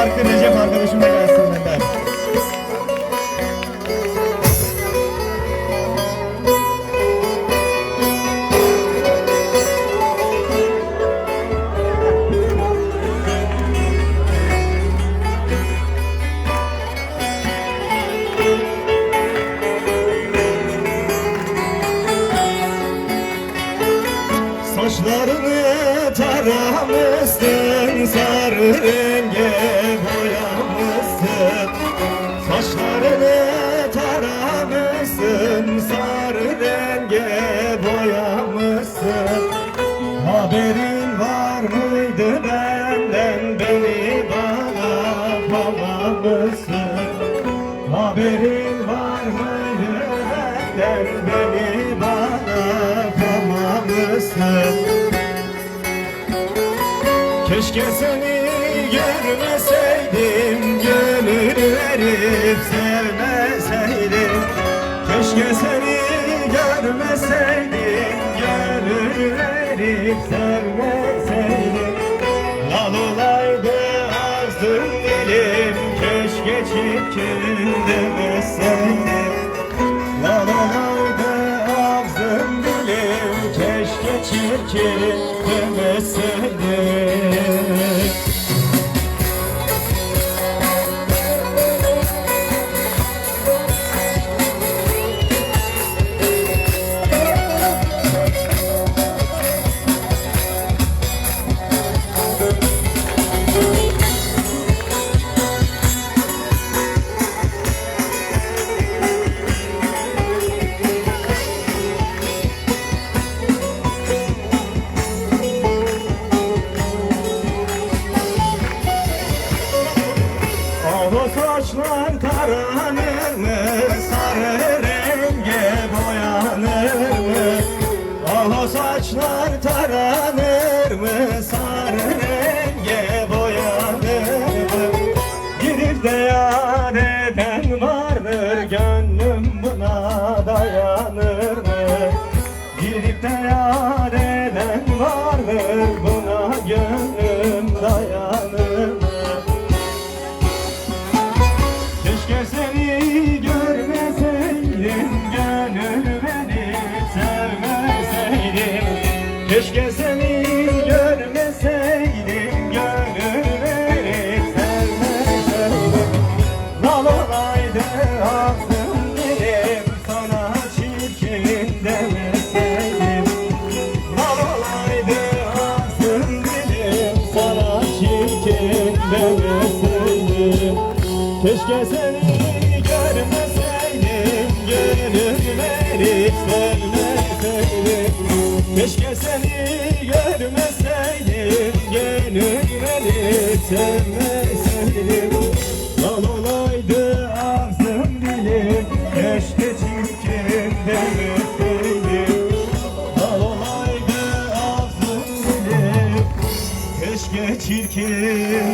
şarkı Recep arkadaşımla gelsin benden. Saçlarını taramışsın sarı renge sarı renge boyamışsın. Haberin var mıydı benden? Beni bana bağlamışsın. Haberin var mıydı benden? Beni bana bağlamışsın. Keşke seni görmeseydim Gönül verip sevmeseydim Keşke seni görmeseydim Gönül verip sevmeseydim? Lal olaydı ağzım dilim Keşke çirkin demeseydim Lal olaydı ağzım dilim Keşke çirkin demeseydim saçlar taranır mı? Sarı renge boyanır mı? O saçlar taranır mı? Sarı renge boyanır mı? Gidip de yar eden vardır Gönlüm buna dayanır mı? Gidip de yar eden vardır Buna Keşke seni görmeseydim verip sevmeseydim. Lal olaydı ağzım dilim Sana çirkin demeseydim. Lal olaydı ağzım dilim Sana çirkin demeseydim. Keşke seni görmeseydim Gönül verip sevmeseydim Keşke seni görmeseydim Gönül verip sevmeseydim Lan olaydı ağzım dilim Keşke çirkin demeseydim Lan olaydı ağzım dilim Keşke çirkin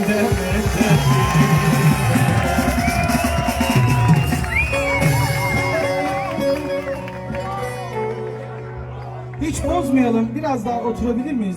demeseydim Hiç bozmayalım. Biraz daha oturabilir miyiz?